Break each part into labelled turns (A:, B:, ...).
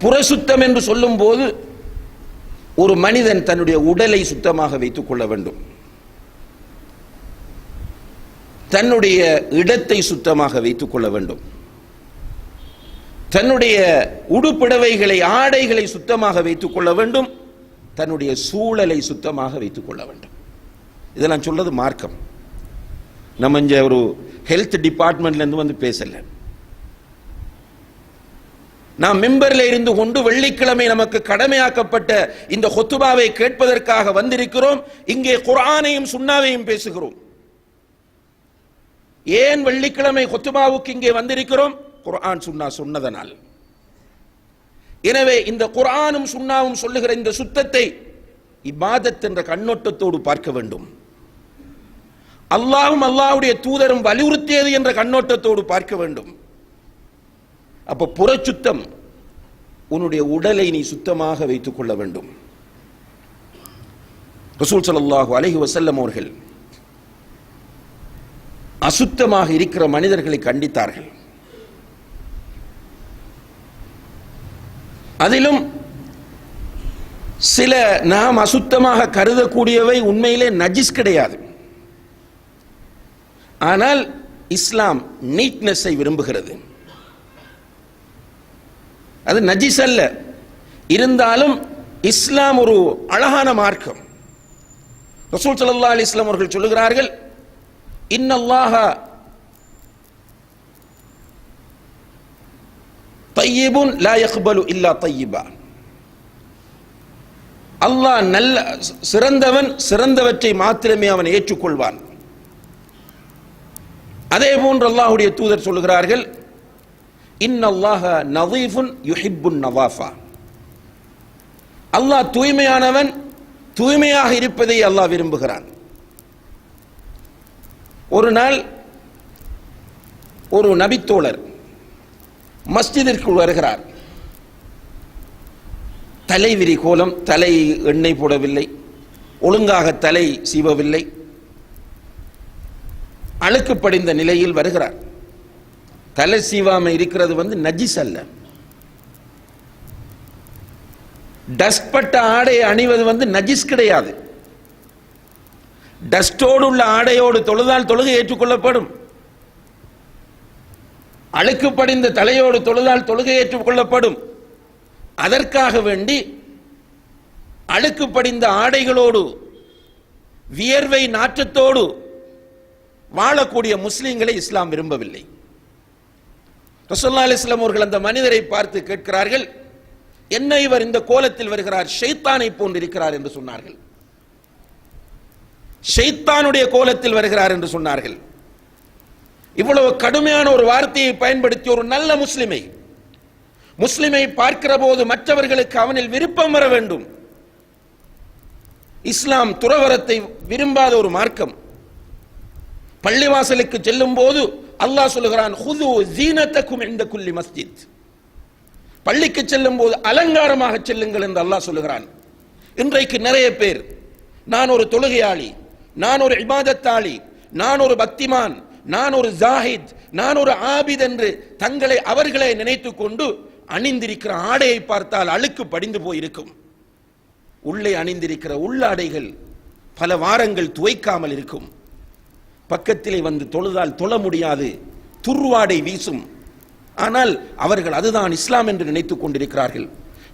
A: புறசுத்தம் என்று சொல்லும் போது ஒரு மனிதன் தன்னுடைய உடலை சுத்தமாக வைத்துக் கொள்ள வேண்டும். தன்னுடைய இடத்தை சுத்தமாக வைத்துக் கொள்ள வேண்டும். தன்னுடைய உடுப்பிடவைகளை ஆடைகளை சுத்தமாக வைத்துக் கொள்ள வேண்டும். தன்னுடைய சூழலை சுத்தமாக வைத்துக் கொள்ள வேண்டும். இதெல்லாம் சொல்றது மார்க்கம். நம்ம இங்க ஒரு ஹெல்த் டிபார்ட்மெண்ட்ல இருந்து வந்து பேசலை. நாம் மெம்பர்ல இருந்து கொண்டு வெள்ளிக்கிழமை நமக்கு கடமையாக்கப்பட்ட இந்த ஹொத்துபாவை கேட்பதற்காக வந்திருக்கிறோம். இங்கே குரானையும் சுண்ணாவையும் பேசுகிறோம். ஏன் வெள்ளிக்கிழமை ஹொத்துபாவுக்கு இங்கே வந்திருக்கிறோம்? குரான் சுன்னா சொன்னதனால். எனவே இந்த குர்ஆனும் சுண்ணாவும் சொல்லுகிற இந்த சுத்தத்தை இபாதத் என்ற கண்ணோட்டத்தோடு பார்க்க வேண்டும். அல்லாவும் அல்லாவுடைய தூதரும் வலியுறுத்தியது என்ற கண்ணோட்டத்தோடு பார்க்க வேண்டும். அப்போ புறச்சுத்தம் உன்னுடைய உடலை நீ சுத்தமாக வைத்துக் கொள்ள வேண்டும். ரசூல் ஸல்லல்லாஹு அலஹி வசல்லம் அவர்கள் அசுத்தமாக இருக்கிற மனிதர்களை கண்டித்தார்கள். அதிலும் சில நாம் அசுத்தமாக கருதக்கூடியவை உண்மையிலே நஜிஸ் கிடையாது. ஆனால் இஸ்லாம் நீட்னஸை விரும்புகிறது. அது நஜிஸ் அல்ல. இருந்தாலும் இஸ்லாம் ஒரு அழகான மார்க்கம். ரசூல் சல்லா அலி இஸ்லாம் அவர்கள் சொல்லுகிறார்கள் இன்னல்லாக தையீபுன் லா யக்பலு இல்லா தையீபா அல்லாஹ் நல்ல சிறந்தவன் சிறந்தவற்றை மாத்திரமே அவன் ஏற்றுக்கொள்வான். அதே போன்று அல்லாஹுடைய தூதர் சொல்லுகிறார்கள் இன்னல்லாஹ நதீஃபுன் யுஹிப்புன் நவாஃபா. அல்லாஹ் தூய்மையானவன் தூய்மையாக இருப்பதை அல்லாஹ் விரும்புகிறான். ஒரு நாள் ஒரு நபித்தோழர் மஸ்ஜிதிற்குள் வருகிறார். தலைவிரி கோலம் தலை எண்ணெய் போடவில்லை ஒழுங்காக தலை சீவவில்லை. அழுக்கு படிந்த நிலையில் வருகிறார். தலை சீவாமல் இருக்கிறது வந்து நஜிஸ் அல்ல. டஸ்ட் பட்ட அணிவது வந்து நஜிஸ் கிடையாது. டஸ்டோடு உள்ள ஆடையோடு தொழுதால் தொழுகை ஏற்றுக்கொள்ளப்படும். அழுக்கு படிந்த தலையோடு தொழுதால் தொழுகை ஏற்றுக்கொள்ளப்படும். அதற்காக வேண்டி அழுக்கு படிந்த ஆடைகளோடு வியர்வை நாற்றத்தோடு வாழக்கூடிய முஸ்லிம்களை இஸ்லாம் விரும்பவில்லை. ரசோல்லா அலிஸ்லாம் அவர்கள் அந்த மனிதரை பார்த்து கேட்கிறார்கள் என்ன இவர் இந்த கோலத்தில் வருகிறார் ஷைத்தானை போன்றிருக்கிறார் என்று சொன்னார்கள். ஷைத்தானுடைய கோலத்தில் வருகிறார் என்று சொன்னார்கள். இவ்வளவு கடுமையான ஒரு வார்த்தையை பயன்படுத்தி ஒரு நல்ல முஸ்லிமை முஸ்லிமை பார்க்கிற போது மற்றவர்களுக்கு அவனில் விருப்பம் வர வேண்டும். இஸ்லாம் துறவரத்தை விரும்பாத ஒரு மார்க்கம். பள்ளிவாசலுக்கு செல்லும் போது அல்லாஹ் சொல்லுகிறான் ஹுது ஜீனத்தக்கும் இந்த குல்லி மஸ்ஜித். பள்ளிக்கு செல்லும் போது அலங்காரமாக செல்லுங்கள் என்று அல்லாஹ் சொல்லுகிறான். இன்றைக்கு நிறைய பேர் நான் ஒரு தொழுகையாளி நான் ஒரு இபாதத்தாளி நான் ஒரு பக்திமான் நான் ஒரு ஜாஹித் நான் ஒரு ஆபித் என்று தங்களை அவர்களை நினைத்து கொண்டு அணிந்திருக்கிற ஆடையை பார்த்தால் அழுக்கு படிந்து போயிருக்கும். உள்ளே அணிந்திருக்கிற உள்ளாடைகள் பல வாரங்கள் துவைக்காமல் இருக்கும். பக்கத்திலே வந்து தொழுதால் தொழ முடியாது. துர்வாடை வீசும். ஆனால் அவர்கள் அதுதான் இஸ்லாம் என்று நினைத்துக் கொண்டிருக்கிறார்கள்.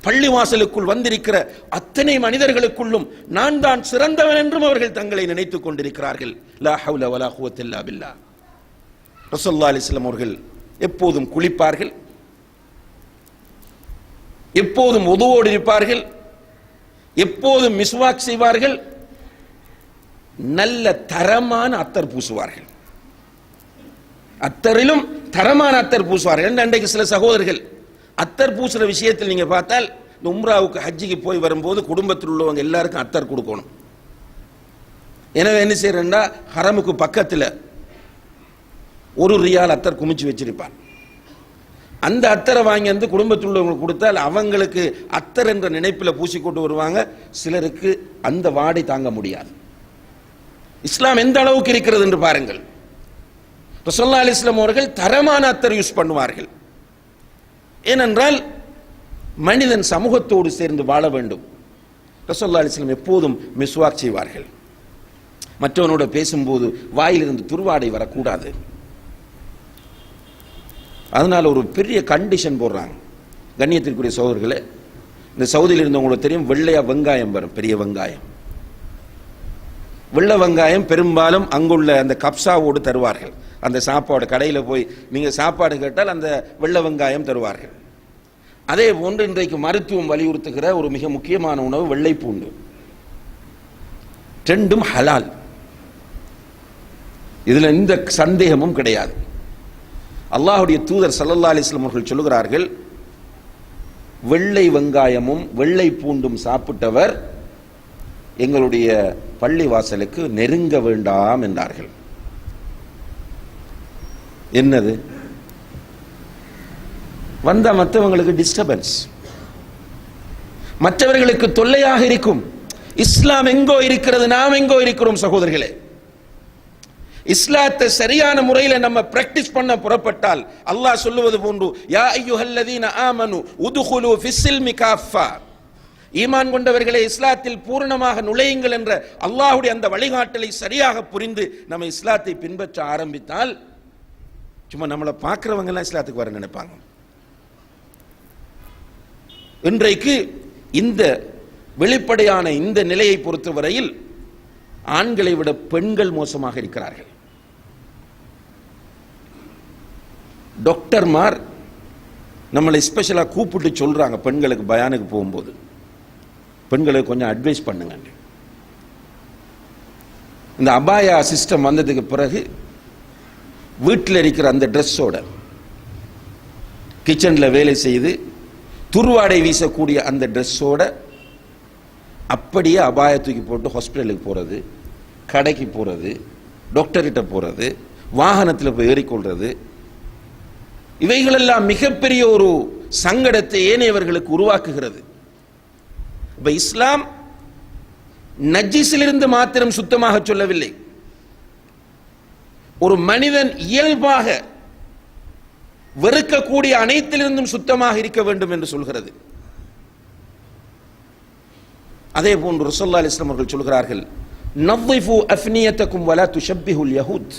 A: பள்ளிவாசலுக்குள் வந்திருக்கிற அத்தனை மனிதர்களுக்குள்ளும் நான் தான் சிறந்தவன் என்றும் அவர்கள் தங்களை நினைத்துக் கொண்டிருக்கிறார்கள். லா ஹவுல வலா குவத்தில்லா பில்லா. ரசல்லா அலிஸ்லாம் அவர்கள் எப்போதும் குளிப்பார்கள். எப்போதும் உதவோடு இருப்பார்கள். எப்போதும் மிஸ்வாக் செய்வார்கள். நல்ல தரமான அத்தர் பூசுவார்கள். அத்தரிலும் தரமான அத்தர் பூசுவார்கள். அன்றைக்கு சில சகோதரர்கள் அத்தர் பூசுற விஷயத்தில் நீங்க பார்த்தால் இந்த உம்ராவுக்கு ஹஜ்ஜிக்கு போய் வரும்போது குடும்பத்தில் உள்ளவங்க எல்லாருக்கும் அத்தர் கொடுக்கணும். எனவே என்ன செய்யறா ஹரமுக்கு பக்கத்தில் ஒரு ரியால் அத்தர் குமிச்சு வச்சிருப்பான் அந்த அத்தரை வாங்கி வந்து குடும்பத்தில் உள்ளவங்களுக்கு கொடுத்தால் அவங்களுக்கு அத்தர் என்ற நினைப்பில் பூசிக்கொண்டு வருவாங்க. சிலருக்கு அந்த வாடை தாங்க முடியாது. இஸ்லாம் எந்த அளவுக்கு இருக்கிறது என்று பாருங்கள். ரசோல்லா அலிஸ்லாம் அவர்கள் தரமான அத்தர் யூஸ் பண்ணுவார்கள். ஏனென்றால் மனிதன் சமூகத்தோடு சேர்ந்து வாழ வேண்டும். ரசோல்லா அலிஸ்லாம் எப்போதும் மிஸ்வாக் செய்வார்கள். மற்றவனோட பேசும்போது வாயிலிருந்து துருவாடை வரக்கூடாது. அதனால் ஒரு பெரிய கண்டிஷன் போடுறாங்க. கண்ணியத்திற்குரிய சோதர்களே இந்த சவுதியில் இருந்தவங்களுக்கு தெரியும் வெள்ளையா வெங்காயம் வரும் பெரிய வெங்காயம். வெள்ளை வெங்காயம் பெரும்பாலும் அங்குள்ள அந்த கப்சாவோடு தருவார்கள். அந்த சாப்பாடு கடையில் போய் நீங்கள் சாப்பாடு கேட்டால் அந்த வெள்ளை வெங்காயம் தருவார்கள். அதே போன்று இன்றைக்கு மருத்துவம் வலியுறுத்துகிற ஒரு மிக முக்கியமான உணவு வெள்ளை பூண்டு ரெண்டும் ஹலால். இதுல எந்த சந்தேகமும் கிடையாது. அல்லாஹுடைய தூதர் சல்லல்லா அலிஸ்லாம் அவர்கள் சொல்லுகிறார்கள் வெள்ளை வெங்காயமும் வெள்ளை பூண்டும் சாப்பிட்டவர் எங்களுடைய பள்ளி வாசலுக்கு நெருங்க வேண்டாம் என்றார்கள். என்னது? வந்த மற்றவங்களுக்கு டிஸ்டர்பன்ஸ் மற்றவர்களுக்கு தொல்லையாக இருக்கும். இஸ்லாம் எங்கோ இருக்கிறது நாம் எங்கோ இருக்கிறோம் சகோதரர்களே. இஸ்லாத்தை சரியான முறையில் நம்ம பிராக்டிஸ் பண்ண புறப்பட்டால் அல்லாஹ் சொல்லுவது போன்று யா ஐயுஹல்லதீன ஆமனு உதுகுலு ஃபிஸ்ஸில் மிகாஃபா ஈமான் கொண்டவர்களே இஸ்லாத்தில் பூரணமாக நுழையுங்கள் என்ற அல்லாஹுடைய அந்த வழிகாட்டலை சரியாக புரிந்து நம்ம இஸ்லாத்தை பின்பற்ற ஆரம்பித்தால் சும்மா நம்மளை பார்க்குறவங்க எல்லாம் இஸ்லாத்துக்கு வர நினைப்பாங்க. இன்றைக்கு இந்த வெளிப்படையான இந்த நிலையை பொறுத்தவரையில் ஆண்களை விட பெண்கள் மோசமாக இருக்கிறார்கள். டாக்டர்மார் நம்மளை ஸ்பெஷலாக கூப்பிட்டு சொல்றாங்க பெண்களுக்கு பயானுக்கு போகும்போது. பெண்களை கொஞ்சம் அட்வைஸ் பண்ணுங்க. இந்த அபாயா சிஸ்டம் வந்ததுக்கு பிறகு வீட்டில் இருக்கிற அந்த ட்ரெஸ்ஸோட கிச்சனில் வேலை செய்து துருவாடை வீசக்கூடிய அந்த ட்ரெஸ்ஸோட அப்படியே அபாய தூக்கி போட்டு ஹாஸ்பிட்டலுக்கு போகிறது கடைக்கு போகிறது டாக்டர்கிட்ட போகிறது வாகனத்தில் போய் ஏறிக்கொள்வது இவைகளெல்லாம் மிகப்பெரிய ஒரு சங்கடத்தை ஏனையவர்களுக்கு உருவாக்குகிறது. இப்போ இஸ்லாம் நஜீஸிலிருந்து மாத்திரம் சுத்தமாக சொல்லவில்லை. ஒரு மனிதன் இயல்பாக வெறுக்கக்கூடிய அனைத்திலிருந்தும் சுத்தமாக இருக்க வேண்டும் என்று சொல்கிறது. அதே போன்று ரசல்லா அலிஸ்லாம் அவர்கள் சொல்கிறார்கள் நவ்வைஃபு அஃப்னியத்தக்கும் வலா துஷப்பிஹுல் யஹூத்.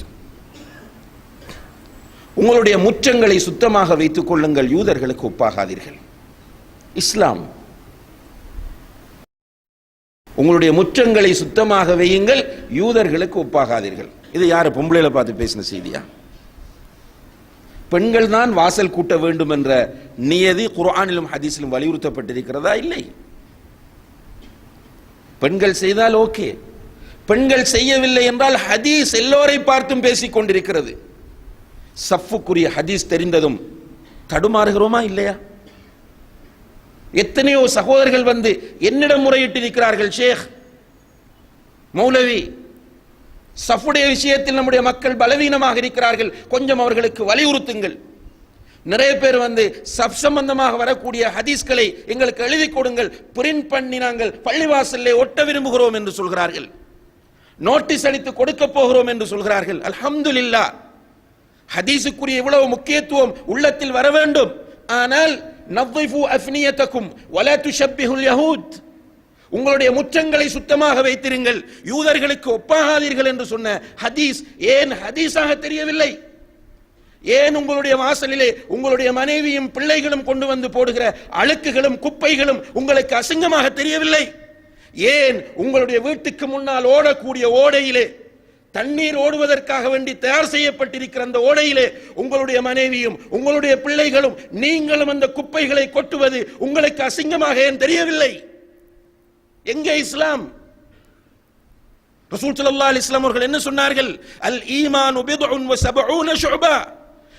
A: உங்களுடைய முற்றங்களை சுத்தமாக வைத்துக் கொள்ளுங்கள் யூதர்களுக்கு ஒப்பாகாதீர்கள். இஸ்லாம் உங்களுடைய முற்றங்களை சுத்தமாக வையுங்கள் யூதர்களுக்கு ஒப்பாகாதீர்கள். இது யாரு பொம்பளையில பார்த்து பேசின செய்தியா? பெண்கள் தான் வாசல் கூட்ட வேண்டும் என்ற நியதி குர்ஆனிலும் ஹதீஸிலும் வலியுறுத்தப்பட்டிருக்கிறதா? இல்லை. பெண்கள் செய்தால் ஓகே. பெண்கள் செய்யவில்லை என்றால் ஹதீஸ் எல்லோரை பார்த்தும் பேசிக் கொண்டிருக்கிறது. சஃப்புக்குரிய ஹதீஸ் தெரிந்ததும் தடுமாறுகிறோமா? இல்லையா? எத்தனையோ சகோதரர்கள் வந்து என்னிடம் முறையிட்டு இருக்கிறார்கள் ஷேக். மௌலவி சஃபுடைய விஷயத்தில் நம்முடைய மக்கள் பலவீனமாக இருக்கிறார்கள். கொஞ்சம் அவர்களுக்கு வலியுறுத்துங்கள். நிறைய பேர் வந்து சப் சம்பந்தமாக வரக்கூடிய ஹதீஸ்களை எங்களுக்கு எழுதி கொடுங்கள். பிரிண்ட் பண்ணி நாங்கள் பள்ளிவாசல்லே ஒட்ட விரும்புகிறோம் என்று சொல்கிறார்கள். நோட்டீஸ் அளித்து கொடுக்க போகிறோம் என்று சொல்கிறார்கள். அல்ஹம்துலில்லா. ஹதீஸுக்குரிய இவ்வளவு முக்கியத்துவம் உள்ளத்தில் வர வேண்டும். ஆனால் நவ்வைஃபு அஃப்னியத்தக்கும் வலா துஷப்பிஹுல் யஹூத். உங்களுடைய முற்றங்களை சுத்தமாக வைத்திருங்கள். யூதர்களுக்கு ஒப்பாகாதீர்கள் என்று சொன்ன ஹதீஸ் ஏன் ஹதீஸாக தெரியவில்லை? ஏன் உங்களுடைய வாசலிலே உங்களுடைய மனைவியும் பிள்ளைகளும் கொண்டு வந்து போடுகிற அழுக்குகளும் குப்பைகளும் உங்களுக்கு அசிங்கமாக தெரியவில்லை? ஏன் உங்களுடைய வீட்டுக்கு முன்னால் ஓடக்கூடிய ஓடையிலே தண்ணீர் ஓடுவதற்காக வேண்டி தயார் செய்யப்பட்டிருக்கிற அந்த ஓடையிலே உங்களுடைய மனைவியும் உங்களுடைய பிள்ளைகளும் நீங்களும் அந்த குப்பைகளை கொட்டுவது உங்களுக்கு அசிங்கமாக ஏன் தெரியவில்லை? எங்கே இஸ்லாம்? ரசூல் சல்லா அலி இஸ்லாம் அவர்கள் என்ன சொன்னார்கள்? அல் ஈமான் பித்உன் வ சபஊன ஷுபா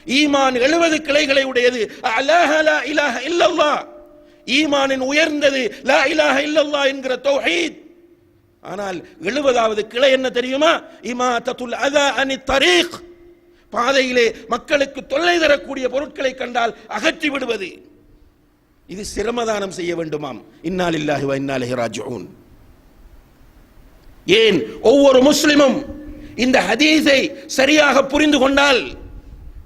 A: ஈமான் 70 கிளைகளை உடையது. அலாஹ லா இலாஹ இல்லல்லாஹ். ஈமானின் உயர்ந்தது லா இலாஹ இல்லல்லாஹ் என்கிற தௌஹீத். ஆனால் எழுபதாவது கிளை என்ன தெரியுமா? இமாத்தத்துல் அதா அனி தரீக். பாதையிலே மக்களுக்கு தொல்லை தரக்கூடிய பொருட்களை கண்டால் அகற்றி விடுவது. இது சிரமதானம் செய்ய வேண்டுமாம். இன்னால் இல்லாஹி இன்னாலிஹி ராஜூன் ஏன்? ஒவ்வொரு முஸ்லிமும் இந்த ஹதீஸை சரியாக புரிந்து கொண்டால்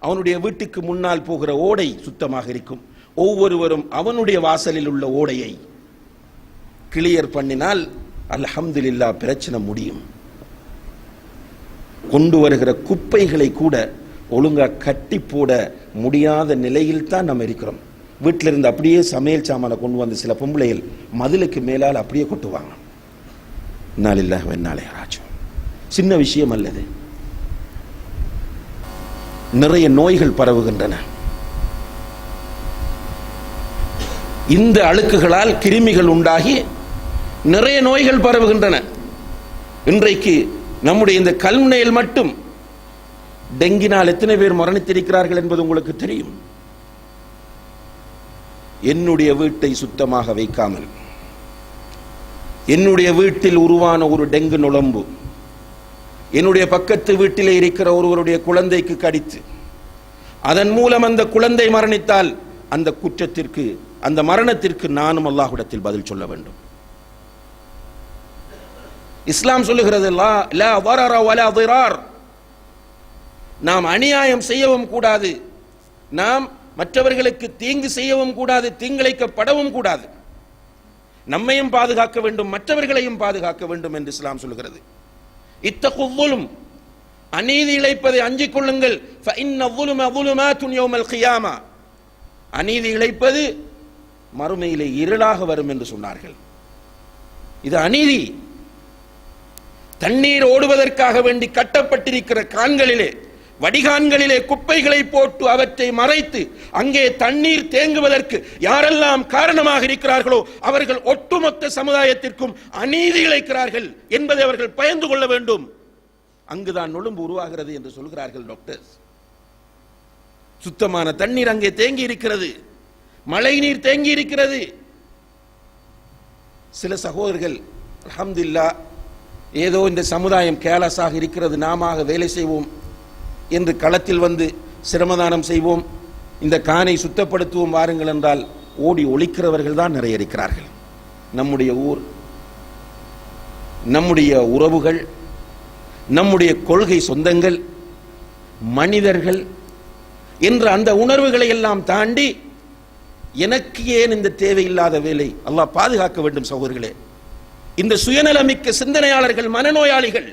A: அவனுடைய வீட்டுக்கு முன்னால் போகிற ஓடை சுத்தமாக இருக்கும். ஒவ்வொருவரும் அவனுடைய வாசலில் உள்ள ஓடையை கிளியர் பண்ணினால் அல்ஹம்துலில்லா பிரச்சனை முடியும். கொண்டு வருகிற குப்பைகளை கூட ஒழுங்கா கட்டி போட முடியாத நிலையில் தான் நம்ம இருக்கிறோம். வீட்டில இருந்து அப்படியே சமையல் சாமானை கொண்டு வந்து சில பொம்பளைகள் மதிலுக்கு மேலால் அப்படியே கொட்டுவாங்க. நாளில்லா வெண்ணாலே ராஜு சின்ன விஷயம் அல்லது. நிறைய நோய்கள் பரவுகின்றன. இந்த அழுக்குகளால் கிருமிகள் உண்டாகி நிறைய நோய்கள் பரவுகின்றன. இன்றைக்கு நம்முடைய இந்த கல்முனையில் மட்டும் டெங்கினால் எத்தனை பேர் மரணித்திருக்கிறார்கள் என்பது உங்களுக்கு தெரியும். என்னுடைய வீட்டை சுத்தமாக வைக்காமல் என்னுடைய வீட்டில் உருவான ஒரு டெங்கு நுழம்பு என்னுடைய பக்கத்து வீட்டிலே இருக்கிற ஒருவருடைய குழந்தைக்கு கடித்து அதன் மூலம் அந்த குழந்தை மரணித்தால் அந்த குற்றத்திற்கு அந்த மரணத்திற்கு நானும் அல்லாஹுடத்தில் பதில் சொல்ல வேண்டும். இஸ்லாம் சொல்லுகிறது நாம் அநியாயம் செய்யவும் கூடாது. நாம் மற்றவர்களுக்கு தீங்கு செய்யவும் கூடாது தீங்கிழைக்கப்படவும் கூடாது. நம்மையும் பாதுகாக்க வேண்டும் மற்றவர்களையும் பாதுகாக்க வேண்டும் என்று இஸ்லாம் சொல்கிறது இத்தகுவலும் அநீதி இழைப்பதை அஞ்சிக் கொள்ளுங்கள். அநீதி இழைப்பது மறுமையிலே இருளாக வரும் என்று சொன்னார்கள். இது அநீதி. தண்ணீர் ஓடுவதற்காக வேண்டி கட்டப்பட்டிருக்கிற கான்களிலே வடிகான்களிலே குப்பைகளை போட்டு அவற்றை மறைத்து அங்கே தண்ணீர் தேங்குவதற்கு யாரெல்லாம் காரணமாக இருக்கிறார்களோ அவர்கள் ஒட்டுமொத்த சமுதாயத்திற்கும் அநீதி இழைக்கிறார்கள் என்பதை அவர்கள் பயந்து கொள்ள வேண்டும். அங்குதான் நொழும்பு உருவாகிறது என்று சொல்கிறார்கள் டாக்டர்ஸ் சுத்தமான தண்ணீர் அங்கே தேங்கி இருக்கிறது மழை நீர் தேங்கி இருக்கிறது சில சகோதரர்கள் அல்ஹம்துலில்லா ஏதோ இந்த சமுதாயம் கேலஸாக இருக்கிறது நாம வேலை செய்வோம் என்று களத்தில் வந்து சிரமதானம் செய்வோம். இந்த கானை சுத்தப்படுத்துவோம் வாருங்கள் என்றால் ஓடி ஒழிக்கிறவர்கள் தான் நிறைய இருக்கிறார்கள் நம்முடைய ஊர் நம்முடைய உறவுகள் நம்முடைய கொள்கை சொந்தங்கள் மனிதர்கள் என்ற அந்த உணர்வுகளை எல்லாம் தாண்டி எனக்கு ஏன் இந்த தேவையில்லாத வேலை? அல்லாஹ் பாதுகாக்க வேண்டும் சகோதரர்களே. இந்த சுயநலமிக்க சிந்தனையாளர்கள் மனநோயாளிகள்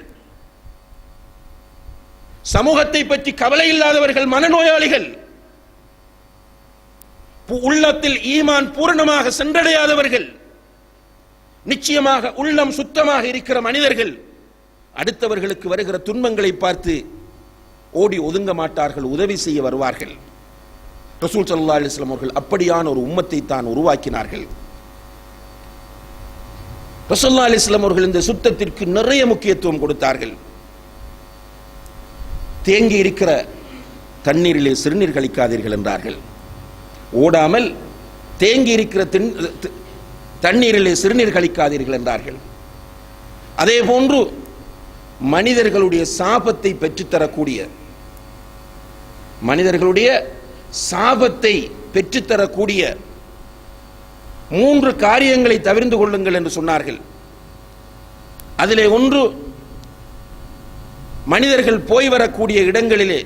A: சமூகத்தை பற்றி கவலை இல்லாதவர்கள் மனநோயாளிகள் பு- உள்ளத்தில் ஈமான் பூரணமாக சென்றடையாதவர்கள் நிச்சயமாக உள்ளம் சுத்தமாக இருக்கிற மனிதர்கள் அடுத்தவர்களுக்கு வருகிற துன்பங்களை பார்த்து ஓடி ஒதுங்க மாட்டார்கள் உதவி செய்ய வருவார்கள். ரசூல் சல்லா அலிஸ்லாம் அவர்கள் அப்படியான ஒரு உம்மத்தை தான் உருவாக்கினார்கள். ரசல்லா அலைஹி அவர்கள் இந்த சுத்தத்திற்கு நிறைய முக்கியத்துவம் கொடுத்தார்கள். தேங்கி இருக்கிற தண்ணீரிலே சிறுநீர் கழிக்காதீர்கள் என்றார்கள். ஓடாமல் தேங்கி இருக்கிற தின்- தண்ணீரிலே சிறுநீர் கழிக்காதீர்கள் என்றார்கள். அதே போன்று மனிதர்களுடைய சாபத்தை பெற்றுத்தரக்கூடிய மனிதர்களுடைய சாபத்தை பெற்றுத்தரக்கூடிய மூன்று காரியங்களை தவிர்ந்து கொள்ளுங்கள் என்று சொன்னார்கள். அதிலே ஒன்று மனிதர்கள் போய் வரக்கூடிய இடங்களிலே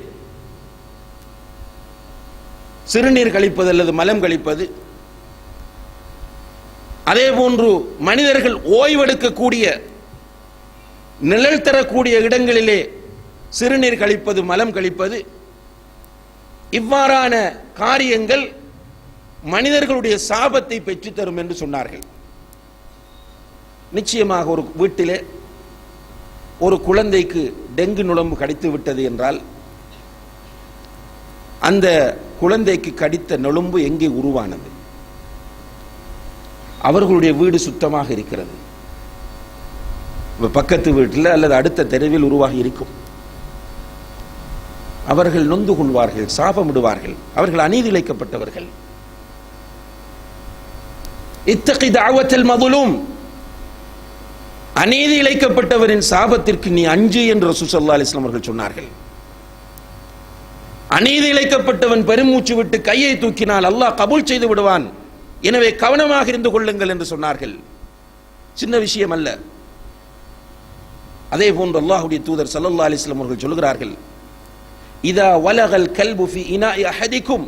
A: சிறுநீர் கழிப்பது அல்லது மலம் கழிப்பது. அதே போன்று மனிதர்கள் ஓய்வெடுக்கக்கூடிய நிழல் தரக்கூடிய இடங்களிலே சிறுநீர் கழிப்பது மலம் கழிப்பது. இவ்வாறான காரியங்கள் மனிதர்களுடைய சாபத்தை பெற்றுத்தரும் என்று சொன்னார்கள். நிச்சயமாக ஒரு வீட்டிலே ஒரு குழந்தைக்கு டெங்கு நுழம்பு கடித்து விட்டது என்றால் அந்த குழந்தைக்கு கடித்த நுழம்பு எங்கே உருவானது? அவர்களுடைய வீடு சுத்தமாக இருக்கிறது. பக்கத்து வீட்டில் அல்லது அடுத்த தெருவில் உருவாகி இருக்கும். அவர்கள் நொந்து கொள்வார்கள் சாபமிடுவார்கள். அவர்கள் அநீதி இழைக்கப்பட்டவர்கள். இத்தகி தாவத்தல் மதுலும். அநீதி இழைக்கப்பட்டவரின் சாபத்திற்கு நீ அஞ்சு என்று ரசூல் ஸல்லல்லாஹு அவர்கள் சொன்னார்கள். அநீதி இழைக்கப்பட்டவன் பெருமூச்சு விட்டு கையை தூக்கினால் அல்லாஹ் கபூல் செய்து விடுவான். எனவே கவனமாக இருந்து கொள்ளுங்கள் என்று சொன்னார்கள். சின்ன விஷயம் அல்ல. அதே போன்று அல்லாஹுடைய தூதர் ஸல்லல்லாஹு அலைஹி அவர்கள் சொல்கிறார்கள். இதா வலகல் கல்புஃபி இனா அஹதிக்கும்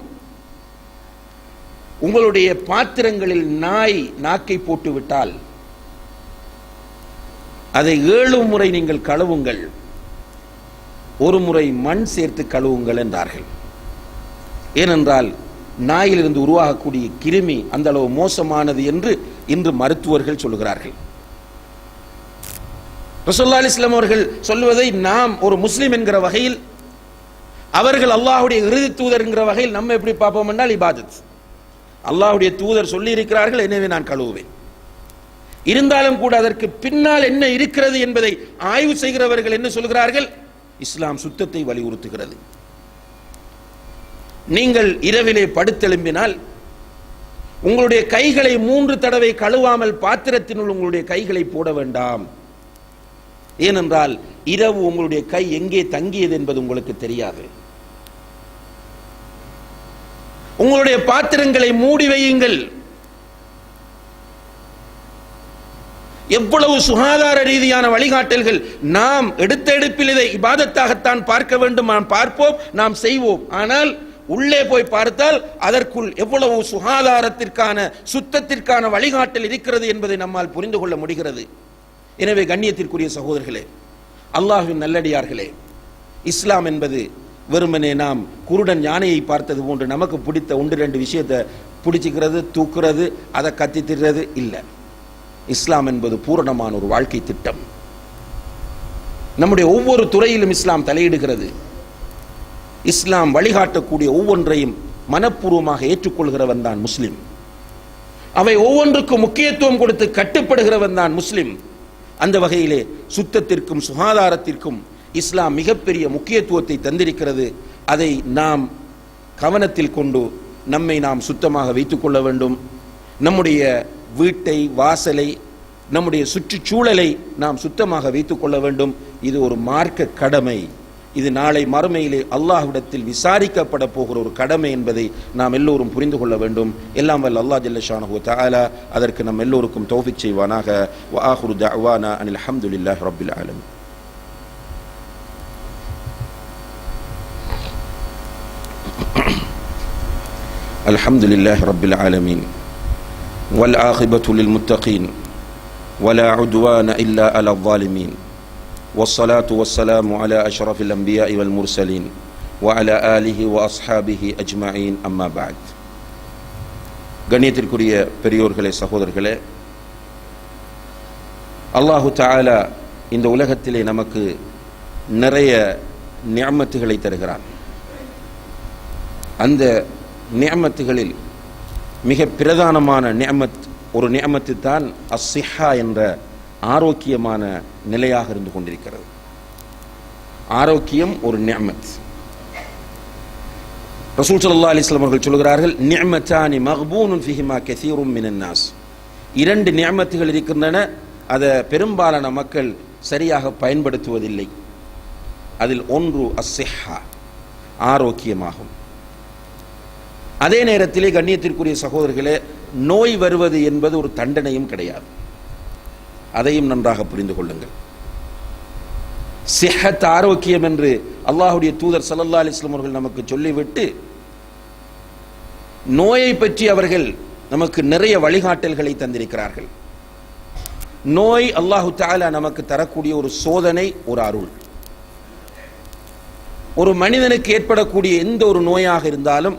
A: உங்களுடைய பாத்திரங்களில் நாய் நாக்கை போட்டுவிட்டால் அதை ஏழு முறை நீங்கள் கழுவுங்கள். ஒரு முறை மண் சேர்த்து கழுவுங்கள் என்றார்கள். ஏனென்றால் நாயிலிருந்து உருவாகக்கூடிய கிருமி அந்த அளவு மோசமானது என்று இன்று மருத்துவர்கள் சொல்லுகிறார்கள். ரசோல்லா அலிஸ்லாம் அவர்கள் சொல்லுவதை நாம் ஒரு முஸ்லீம் என்கிற வகையில் அவர்கள் அல்லாஹுடைய இறுதி தூதர் என்கிற வகையில் நம்ம எப்படி பார்ப்போம் என்றால் இபாதத். அல்லாஹுடைய தூதர் சொல்லி இருக்கிறார்கள் எனவே நான் கழுவுவேன். இருந்தாலும் கூட அதற்கு பின்னால் என்ன இருக்கிறது என்பதை ஆய்வு செய்கிறவர்கள் என்ன சொல்கிறார்கள்? இஸ்லாம் சுத்தத்தை வலியுறுத்துகிறது. நீங்கள் இரவிலே படுத்தெலும்பினால் உங்களுடைய கைகளை மூன்று தடவை கழுவாமல் பாத்திரத்தினுள் உங்களுடைய கைகளை போட வேண்டாம். ஏனென்றால் இரவு உங்களுடைய கை எங்கே தங்கியது என்பது உங்களுக்கு தெரியாது. உங்களுடைய பாத்திரங்களை மூடி வையுங்கள். எவ்வளவு சுகாதார ரீதியான வழிகாட்டல்கள். நாம் எடுத்த எடுப்பில் இதை இபாதத்தாகத்தான் பார்க்க வேண்டும். நாம் பார்ப்போம் நாம் செய்வோம். ஆனால் உள்ளே போய் பார்த்தால் அதற்குள் எவ்வளவு சுகாதாரத்திற்கான சுத்தத்திற்கான வழிகாட்டல் இருக்கிறது என்பதை நம்மால் புரிந்து கொள்ள முடிகிறது. எனவே கண்ணியத்திற்குரிய சகோதரர்களே அல்லாஹின் நல்லடியார்களே இஸ்லாம் என்பது வெறுமனே நாம் குருடன் யானையை பார்த்தது போன்று நமக்கு பிடித்த ஒன்று ரெண்டு விஷயத்தை பிடிச்சிக்கிறது தூக்குறது அதை கத்தி திடுறது இல்லை. இஸ்லாம் என்பது பூரணமான ஒரு வாழ்க்கை திட்டம். நம்முடைய ஒவ்வொரு துறையிலும் இஸ்லாம் தலையிடுகிறது. இஸ்லாம் வழிகாட்டக்கூடிய ஒவ்வொன்றையும் மனப்பூர்வமாக ஏற்றுக்கொள்கிறவன் தான் முஸ்லிம். அவை ஒவ்வொன்றுக்கும் முக்கியத்துவம் கொடுத்து கட்டுப்படுகிறவன் தான் முஸ்லிம். அந்த வகையிலே சுத்தத்திற்கும் சுகாதாரத்திற்கும் இஸ்லாம் மிகப்பெரிய முக்கியத்துவத்தை தந்திருக்கிறது. அதை நாம் கவனத்தில் கொண்டு நம்மை நாம் சுத்தமாக வைத்துக்கொள்ள வேண்டும். நம்முடைய வீட்டை வாசலை நம்முடைய சுற்றுச்சூழலை நாம் சுத்தமாக வைத்துக்கொள்ள வேண்டும். இது ஒரு மார்க்க கடமை. இது நாளை மறுமையிலே அல்லாஹ்விடத்தில் விசாரிக்கப்பட போகிற ஒரு கடமை என்பதை நாம் எல்லோரும் புரிந்து கொள்ள வேண்டும். எல்லாம் வல்ல அல்லாஹ் ஜல்லஷானு தாலா அதற்கு நம் எல்லோருக்கும் தௌஃபிக் செய்வானாக. வாஹுரு தவானா அனில் ஹம்துலில்லாஹி ரப்பில் ஆலமீன். الحمد لله رب العالمين والعاقبة للمتقين ولا عدوان إلا على الظالمين والصلاة والسلام على أشرف الأنبياء والمرسلين وعلى آله وأصحابه أجمعين أما بعد கண்ணியத்திற்குரிய பெரியோர்களே சகோதரர்களே அல்லாஹு தஆலா இந்த உலகத்திலே நமக்கு நிறைய நியமத்துகளை தருகிறான் அந்த நியமத்துகளில் மிக பிரதானமான நியமத் ஒரு நியமத்து தான் அஸ்ஸிஹா என்ற ஆரோக்கியமான நிலையாக இருந்து கொண்டிருக்கிறது. ஆரோக்கியம் ஒரு நியமத். ரசூல் சல்லா அலிஸ்லாம் அவர்கள் சொல்கிறார்கள் நியமத்தானி மக்பூனுன் ஃபிஹிமா கெசீரும் மினன்னாஸ் இரண்டு நியமத்துகள் இருக்கின்றன அதை பெரும்பாலான மக்கள் சரியாக பயன்படுத்துவதில்லை. அதில் ஒன்று அஸ்ஸிஹா ஆரோக்கியமாகும். அதே நேரத்திலே கண்ணியத்திற்குரிய சகோதரர்களே நோய் வருவது என்பது ஒரு தண்டனையும் கிடையாது. அதையும் நன்றாக புரிந்து கொள்ளுங்கள். சிஹத் ஆரோக்கியம் என்று அல்லாஹுடைய தூதர் சல்லல்லா அலிஸ்லாம் அவர்கள் நமக்கு சொல்லிவிட்டு நோயை பற்றி அவர்கள் நமக்கு நிறைய வழிகாட்டல்களை தந்திருக்கிறார்கள். நோய் அல்லாஹு தாலா நமக்கு தரக்கூடிய ஒரு சோதனை ஒரு அருள். ஒரு மனிதனுக்கு ஏற்படக்கூடிய எந்த ஒரு நோயாக இருந்தாலும்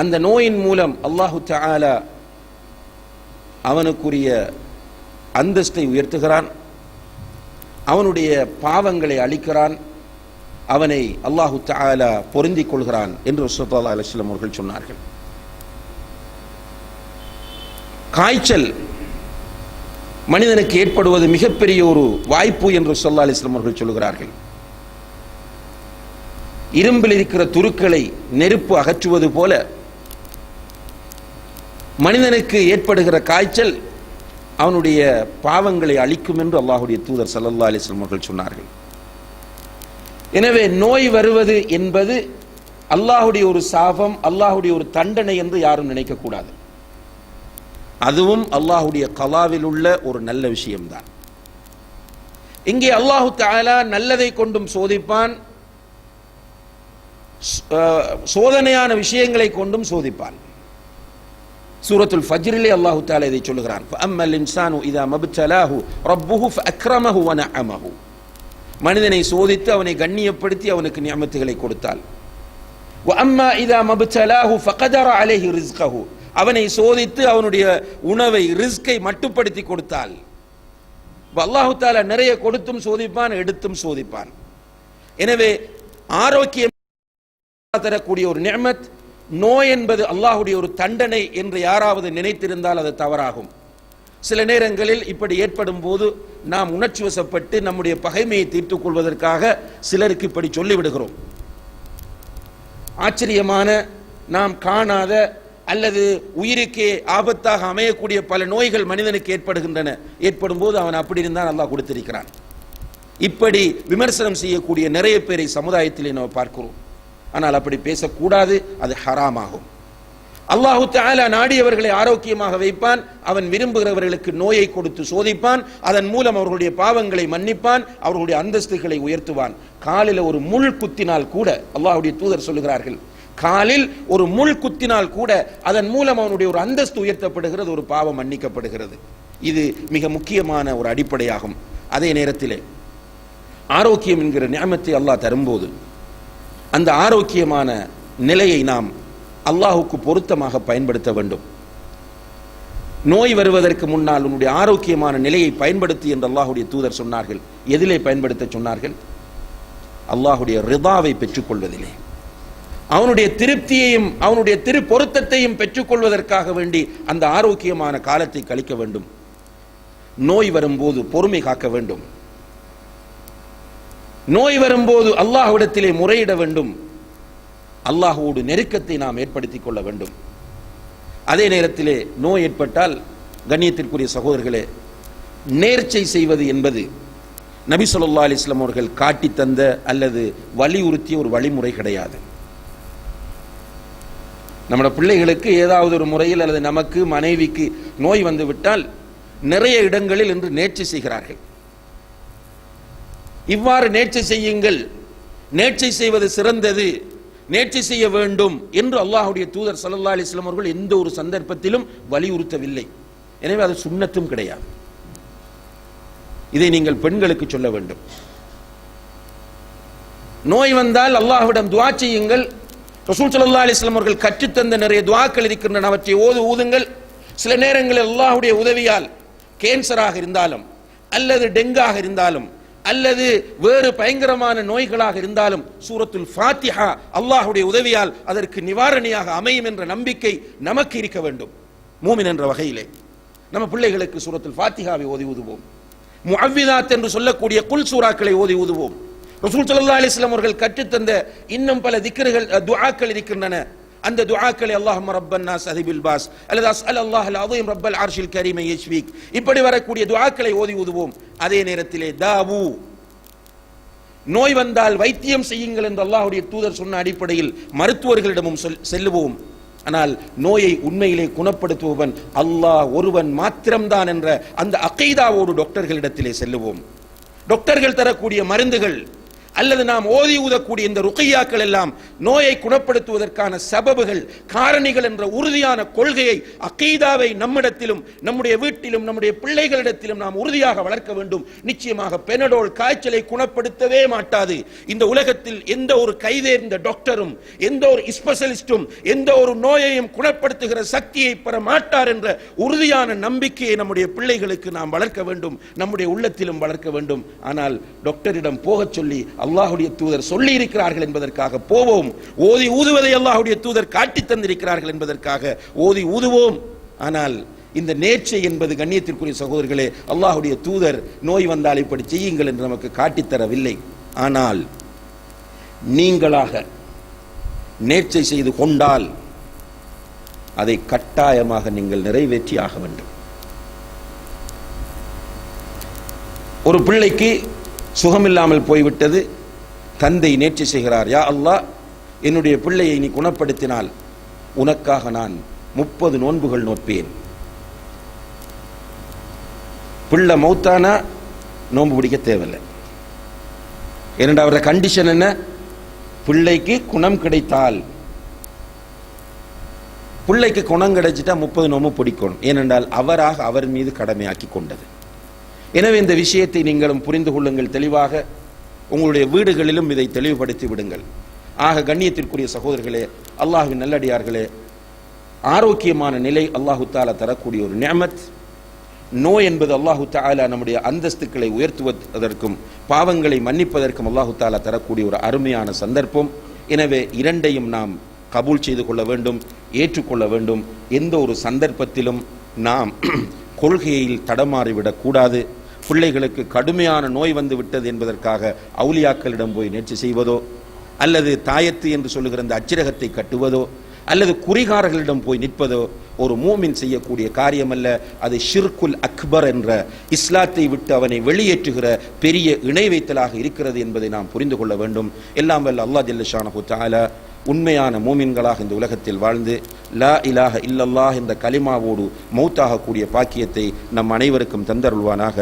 A: அந்த நோயின் மூலம் அல்லாஹு தஆலா அவனுக்குரிய அந்தஸ்தை உயர்த்துகிறான். அவனுடைய பாவங்களை அழிக்கிறான். அவனை அல்லாஹு தஆலா பொருந்திக் கொள்கிறான் என்று ரசூலுல்லாஹி அலிஸ்லம் அவர்கள் சொன்னார்கள். காய்ச்சல் மனிதனுக்கு ஏற்படுவது மிகப்பெரிய ஒரு வாய்ப்பு என்று சொல்லா அலிஸ்லம் அவர்கள் சொல்கிறார்கள் இரும்பில் இருக்கிற துருக்களை நெருப்பு அகற்றுவது போல மனிதனுக்கு ஏற்படுகிற காய்ச்சல் அவனுடைய பாவங்களை அழிக்கும் என்று அல்லாஹுடைய தூதர் சல்லல்லா அலிஸ்லாம் அவர்கள் சொன்னார்கள். எனவே நோய் வருவது என்பது அல்லாஹுடைய ஒரு சாபம் அல்லாஹுடைய ஒரு தண்டனை என்று யாரும் நினைக்கக்கூடாது. அதுவும் அல்லாஹுடைய கலாவில் உள்ள ஒரு நல்ல விஷயம்தான். இங்கே அல்லாஹு தாலா நல்லதை கொண்டும் சோதிப்பான் சோதனையான விஷயங்களை கொண்டும் சோதிப்பான். சூரத்துல் ஃபஜ்ரிலே அல்லாஹு தாலா இதை சொல்லுகிறான். அம்மல் இன்சானு இதா மபுத்தலாஹு ரப்புஹு அக்ரமஹு வன அமஹு மனிதனை சோதித்து அவனை கண்ணியப்படுத்தி அவனுக்கு நியமத்துகளை கொடுத்தால் அம்மா இதா மபுத்தலாஹு ஃபகதர அலைஹி ரிஸ்கஹு. அவனை சோதித்து அவனுடைய உணவை ரிஸ்கை மட்டுப்படுத்தி கொடுத்தால் அல்லாஹு தாலா நிறைய கொடுத்தும் சோதிப்பான் எடுத்தும் சோதிப்பான். எனவே ஆரோக்கியம் தரக்கூடிய ஒரு நியமத் நோய் என்பது அல்லாஹுடைய ஒரு தண்டனை என்று யாராவது நினைத்திருந்தால் அது தவறாகும். சில நேரங்களில் இப்படி ஏற்படும் போது நாம் உணர்ச்சி வசப்பட்டு நம்முடைய பகைமையை தீர்த்துக் கொள்வதற்காக சிலருக்கு இப்படி சொல்லிவிடுகிறோம். ஆச்சரியமான நாம் காணாத அல்லது உயிருக்கே ஆபத்தாக அமையக்கூடிய பல நோய்கள் மனிதனுக்கு ஏற்படுகின்றன. ஏற்படும் போது அவன் அப்படி இருந்தான் அல்லாஹ் கொடுத்திருக்கிறான். இப்படி விமர்சனம் செய்யக்கூடிய நிறைய பேரை சமுதாயத்திலே நாம் பார்க்கிறோம். ஆனால் அப்படி பேசக்கூடாது அது ஹராமாகும். அல்லாஹு தாலா நாடியவர்களை ஆரோக்கியமாக வைப்பான் அவன் விரும்புகிறவர்களுக்கு நோயை கொடுத்து சோதிப்பான் அதன் மூலம் அவர்களுடைய பாவங்களை மன்னிப்பான் அவர்களுடைய அந்தஸ்துகளை உயர்த்துவான். காலில் ஒரு முள் குத்தினால் கூட அல்லாஹுடைய தூதர் சொல்லுகிறார்கள் காலில் ஒரு முள் குத்தினால் கூட அதன் மூலம் அவனுடைய ஒரு அந்தஸ்து உயர்த்தப்படுகிறது ஒரு பாவம் மன்னிக்கப்படுகிறது. இது மிக முக்கியமான ஒரு அடிப்படையாகும். அதே நேரத்திலே ஆரோக்கியம் என்கிற நியமத்தை அல்லாஹ் தரும்போது அந்த ஆரோக்கியமான நிலையை நாம் அல்லாஹுக்கு பொருத்தமாக பயன்படுத்த வேண்டும். நோய் வருவதற்கு முன்னால் உன்னுடைய ஆரோக்கியமான நிலையை பயன்படுத்தி என்று அல்லாஹுடைய தூதர் சொன்னார்கள். எதிலே பயன்படுத்த சொன்னார்கள்? அல்லாஹுடைய ரிதாவை பெற்றுக்கொள்வதிலே. அவனுடைய திருப்தியையும் அவனுடைய திரு பொருத்தத்தையும் பெற்றுக்கொள்வதற்காக வேண்டி அந்த ஆரோக்கியமான காலத்தை கழிக்க வேண்டும். நோய் வரும்போது பொறுமை காக்க வேண்டும். நோய் வரும்போது அல்லாஹ்விடத்திலே முறையிட வேண்டும். அல்லாஹோடு நெருக்கத்தை நாம் ஏற்படுத்திக் கொள்ள வேண்டும். அதே நேரத்திலே நோய் ஏற்பட்டால் கண்ணியத்திற்குரிய சகோதரர்களே நேர்ச்சை செய்வது என்பது நபி சொல்லா அலிஸ்லாம் அவர்கள் காட்டி தந்த அல்லது வலியுறுத்திய ஒரு வழிமுறை கிடையாது. நம்மளோட பிள்ளைகளுக்கு ஏதாவது ஒரு முறையில் அல்லது நமக்கு மனைவிக்கு நோய் வந்து விட்டால் நிறைய இடங்களில் இன்று நேர்ச்சி செய்கிறார்கள். இவ்வாறு நேர்ச்சை செய்யுங்கள். நேர்ச்சை செய்வது சிறந்தது. நேர்ச்சி செய்ய வேண்டும் என்று அல்லாஹுடைய தூதர் சல்லா அலிஸ்லாம் அவர்கள் எந்த ஒரு சந்தர்ப்பத்திலும் வலியுறுத்தவில்லை. எனவே அது சுண்ணத்தும் கிடையாது. இதை நீங்கள் பெண்களுக்கு சொல்ல வேண்டும். நோய் வந்தால் அல்லாஹ்விடம் துவா செய்யுங்கள். ரசூல் சல்லா அலிஸ்லாம் அவர்கள் கற்றுத்தந்த நிறைய துவாக்கள் இருக்கின்றன. அவற்றை ஓது ஊதுங்கள். சில நேரங்களில் அல்லாஹுடைய உதவியால் கேன்சராக இருந்தாலும் அல்லது டெங்காக இருந்தாலும் அல்லது வேறு பயங்கரமான நோய்களாக இருந்தாலும் சூரத்துல் ஃபாத்திஹா அல்லாஹுடைய உதவியால் அதற்கு நிவாரணியாக அமையும் என்ற நம்பிக்கை நமக்கு இருக்க வேண்டும். மூமின் என்ற வகையிலே நம்ம பிள்ளைகளுக்கு சூரத்துல் ஃபாத்திஹாவை ஓதி ஊதுவோம். முஅவ்விதாத் என்று சொல்லக்கூடிய குல் சூறாக்களை ஓதி ஊதுவோம். ரசூல் சல்லா அலிஸ்லாம் அவர்கள் கற்றுத்தந்த இன்னும் பல திக்கர்கள் துஆக்கள் இருக்கின்றன. அந்த துஆக்களை அல்லாஹும் ரப்பன் நாஸ் அதிபில் பாஸ். அல்லது அஸ்அல் அல்லாஹ் அல் அதீம் ரப்பல் அர்ஷில் கரீம் யஷ்வீக் இப்படி வரக்கூடிய துஆக்களை ஓதி ஊதுவோம். அதே நேரத்திலே தாவு. நோய் வந்தால் வைத்தியம் செய்யுங்கள் என்று அல்லாஹுடைய தூதர் சொன்ன அடிப்படையில் மருத்துவர்களிடமும் சொல் செல்லுவோம். ஆனால் நோயை உண்மையிலே குணப்படுத்துபவன் அல்லாஹ் ஒருவன் மாத்திரம்தான் என்ற அந்த அகைதாவோடு டாக்டர்களிடத்திலே செல்லுவோம். டாக்டர்கள் தரக்கூடிய மருந்துகள் அல்லது நாம் ஓதி ஊதக்கூடிய இந்த ருக்கையாக்கள் எல்லாம் நோயை குணப்படுத்துவதற்கான சபபுகள் காரணிகள் என்ற உறுதியான கொள்கையை அகீதாவை நம்மிடத்திலும் நம்முடைய வீட்டிலும் நம்முடைய பிள்ளைகளிடத்திலும் நாம் உறுதியாக வளர்க்க வேண்டும். நிச்சயமாக பெனடோல் காய்ச்சலை குணப்படுத்தவே மாட்டாது. இந்த உலகத்தில் எந்த ஒரு கைதேர்ந்த டாக்டரும் எந்த ஒரு ஸ்பெஷலிஸ்டும் எந்த ஒரு நோயையும் குணப்படுத்துகிற சக்தியை பெற மாட்டார் என்ற உறுதியான நம்பிக்கையை நம்முடைய பிள்ளைகளுக்கு நாம் வளர்க்க வேண்டும். நம்முடைய உள்ளத்திலும் வளர்க்க வேண்டும். ஆனால் டாக்டரிடம் போகச் சொல்லி அல்லாஹுடைய தூதர் சொல்லி இருக்கிறார்கள் என்பதற்காக போவோம். ஓதி ஊதுவதை அல்லாஹுடைய தூதர் காட்டி தந்திருக்கிறார்கள் என்பதற்காக ஓதி ஊதுவோம். ஆனால் இந்த நேர்ச்சை என்பது கண்ணியத்திற்குரிய சகோதரர்களே அல்லாஹுடைய தூதர் நோய் வந்தால் இப்படி செய்யுங்கள் என்று நமக்கு காட்டித்தரவில்லை ஆனால் நீங்களாக நேர்ச்சை செய்து கொண்டால் அதை கட்டாயமாக நீங்கள் நிறைவேற்றி ஆக வேண்டும். ஒரு பிள்ளைக்கு சுகமில்லாமல் போய்விட்டது. தந்தை நேற்று செய்கிறார். யா அல்லாஹ் என்னுடைய பிள்ளையை நீ குணப்படுத்தினால் உனக்காக நான் முப்பது நோன்புகள் நோப்பேன் பிள்ளை மௌத்தானா? நோன்பு பிடிக்க தேவையில்லை. இரண்டாவது கண்டிஷன் என்ன? பிள்ளைக்கு குணம் கிடைத்தால். பிள்ளைக்கு குணம் கிடைச்சிட்டா முப்பது நோம்பு பிடிக்கணும். ஏனென்றால் அவராக அவர் மீது கடமையாக்கி கொண்டது. எனவே இந்த விஷயத்தை நீங்களும் புரிந்து கொள்ளுங்கள் தெளிவாக. உங்களுடைய வீடுகளிலும் இதை தெளிவுபடுத்தி விடுங்கள். ஆக கண்ணியத்திற்குரிய சகோதரர்களே அல்லாஹுவின் நல்லடியார்களே ஆரோக்கியமான நிலை அல்லாஹு தாலா தரக்கூடிய ஒரு நியமத். நோய் என்பது அல்லாஹு தாலா நம்முடைய அந்தஸ்துக்களை உயர்த்துவதற்கும் பாவங்களை மன்னிப்பதற்கும் அல்லாஹு தாலா தரக்கூடிய ஒரு அருமையான சந்தர்ப்பம். எனவே இரண்டையும் நாம் கபூல் செய்து கொள்ள வேண்டும் ஏற்றுக்கொள்ள வேண்டும். எந்த ஒரு சந்தர்ப்பத்திலும் நாம் கொள்கையில் தடமாறிவிடக்கூடாது பிள்ளைகளுக்கு கடுமையான நோய் வந்து விட்டது என்பதற்காக அவுலியாக்களிடம் போய் நேர்ச்சி செய்வதோ அல்லது தாயத்து என்று சொல்லுகிற அந்த அச்சிரகத்தை கட்டுவதோ அல்லது குறிகாரர்களிடம் போய் நிற்பதோ ஒரு மூமின் செய்யக்கூடிய காரியம் அல்ல அது ஷிர்குல் அக்பர் என்ற இஸ்லாத்தை விட்டு அவனை வெளியேற்றுகிற பெரிய இணை வைத்தலாக இருக்கிறது என்பதை நாம் புரிந்து கொள்ள வேண்டும். எல்லாம் வல்ல அல்லாஹ் ஜல்லஷானஹு தஆலா உண்மையான மூமின்களாக இந்த உலகத்தில் வாழ்ந்து லா இலாஹ இல்லல்லாஹ் என்ற கலிமாவோடு மௌத்தாகக்கூடிய பாக்கியத்தை நம் அனைவருக்கும் தந்தருள்வானாக.